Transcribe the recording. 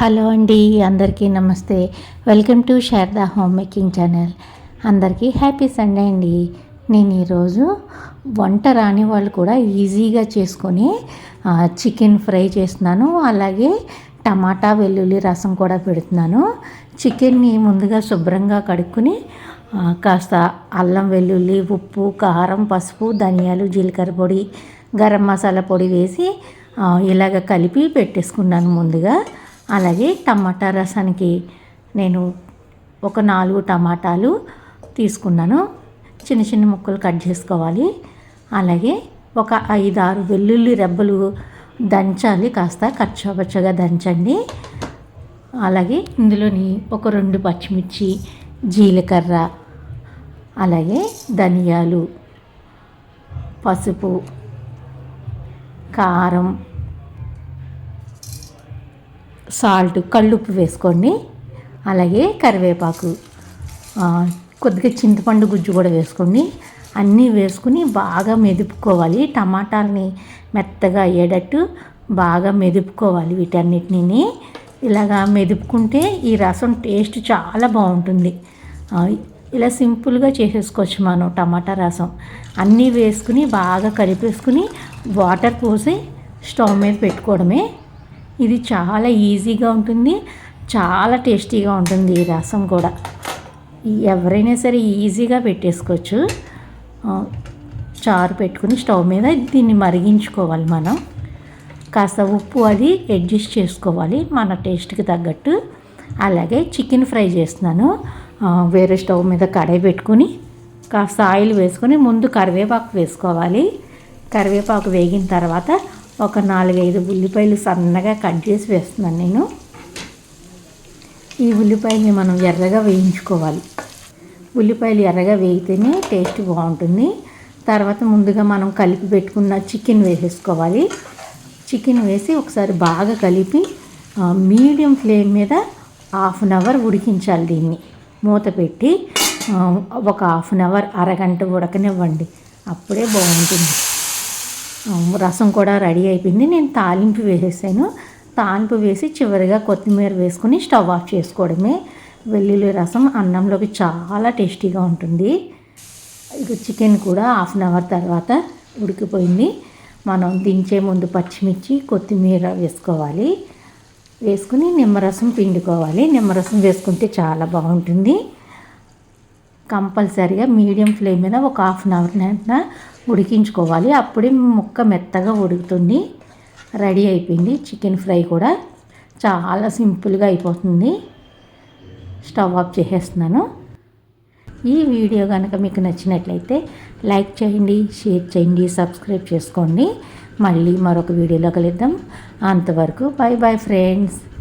Hello అండి అందరికీ నమస్తే. Welcome to Sharada home making channel. అందరికీ హ్యాపీ సండే అండి. నేను ఈరోజు వంట రాని వాళ్ళు కూడా ఈజీగా చేసుకొని చికెన్ ఫ్రై చేస్తున్నాను. అలాగే టమాటా వెల్లుల్లి రసం కూడా పెడుతున్నాను. చికెన్ని ముందుగా శుభ్రంగా కడుక్కుని కాస్త అల్లం వెల్లుల్లి ఉప్పు కారం పసుపు ధనియాలు జీలకర్ర పొడి గరం మసాలా పొడి వేసి ఇలాగ కలిపి పెట్టేసుకున్నాను ముందుగా. అలాగే టమాటా రసానికి నేను ఒక నాలుగు టమాటాలు తీసుకున్నాను. చిన్న చిన్న ముక్కలు కట్ చేసుకోవాలి. అలాగే ఒక ఐదు ఆరు వెల్లుల్లి రెబ్బలు దంచాలి. కాస్త కచ్చపచ్చగా దంచండి. అలాగే ఇందులోని ఒక రెండు పచ్చిమిర్చి జీలకర్ర అలాగే ధనియాలు పసుపు కారం సాల్ట్ కళ్ళుప్పు వేసుకోండి అలాగే కరివేపాకు కొద్దిగా చింతపండు గుజ్జు కూడా వేసుకోండి అన్నీ వేసుకుని బాగా మెదుపుకోవాలి. టమాటాలని మెత్తగా అయ్యేటట్టు బాగా మెదుపుకోవాలి వీటన్నిటిని. ఇలాగా మెదుపుకుంటే ఈ రసం టేస్ట్ చాలా బాగుంటుంది. ఇలా సింపుల్గా చేసేసుకోవచ్చు మనం టమాటా రసం. అన్నీ వేసుకుని బాగా కలిపేసుకుని వాటర్ పోసి స్టవ్ మీద పెట్టుకోవడమే ఇది చాలా ఈజీగా ఉంటుంది చాలా టేస్టీగా ఉంటుంది ఈ రసం కూడా. ఎవరైనా సరే ఈజీగా పెట్టేసుకోవచ్చు. చారు పెట్టుకుని స్టవ్ మీద దీన్ని మరిగించుకోవాలి మనం. కాస్త ఉప్పు అది అడ్జస్ట్ చేసుకోవాలి మన టేస్ట్కి తగ్గట్టు. అలాగే చికెన్ ఫ్రై చేస్తున్నాను. వేరే స్టవ్ మీద కడాయి పెట్టుకుని కాస్త ఆయిల్ వేసుకొని ముందు కరివేపాకు వేసుకోవాలి. కరివేపాకు వేగిన తర్వాత ఒక నాలుగైదు ఉల్లిపాయలు సన్నగా కట్ చేసి వేస్తున్నాను నేను. ఈ ఉల్లిపాయల్ని మనం ఎర్రగా వేయించుకోవాలి. ఉల్లిపాయలు ఎర్రగా వేగితేనే టేస్ట్ బాగుంటుంది. తర్వాత ముందుగా మనం కలిపి పెట్టుకున్న చికెన్ వేసేసుకోవాలి. చికెన్ వేసి ఒకసారి బాగా కలిపి మీడియం ఫ్లేమ్ మీద హాఫ్ అన్ అవర్ ఉడికించాలి దీన్ని. మూత పెట్టి ఒక హాఫ్ అన్ అవర్ అరగంట ఉడకనివ్వండి. అప్పుడే బాగుంటుంది. రసం కూడా రెడీ అయిపోయింది. నేను తాలింపు వేసేసాను. తాలింపు వేసి చివరిగా కొత్తిమీర వేసుకుని స్టవ్ ఆఫ్ చేసుకోవడమే. వెల్లుల్లి రసం అన్నంలోకి చాలా టేస్టీగా ఉంటుంది. ఇక చికెన్ కూడా హాఫ్ అన్ అవర్ తర్వాత ఉడికిపోయింది. మనం దించే ముందు పచ్చిమిర్చి కొత్తిమీర వేసుకోవాలి. వేసుకుని నిమ్మరసం పిండుకోవాలి. నిమ్మరసం వేసుకుంటే చాలా బాగుంటుంది. కంపల్సరిగా మీడియం ఫ్లేమ్ మీద ఒక హాఫ్ అన్ అవర్ ఉడికించుకోవాలి. అప్పుడే ముక్క మెత్తగా ఉడుకుతుంది. రెడీ అయిపోయింది. చికెన్ ఫ్రై కూడా చాలా సింపుల్గా అయిపోతుంది. స్టవ్ ఆఫ్ చేసేస్తున్నాను. ఈ వీడియో కనుక మీకు నచ్చినట్లయితే లైక్ చేయండి షేర్ చేయండి సబ్స్క్రైబ్ చేసుకోండి. మళ్ళీ మరొక వీడియోలో కలుద్దాం. అంతవరకు బాయ్ బాయ్ ఫ్రెండ్స్.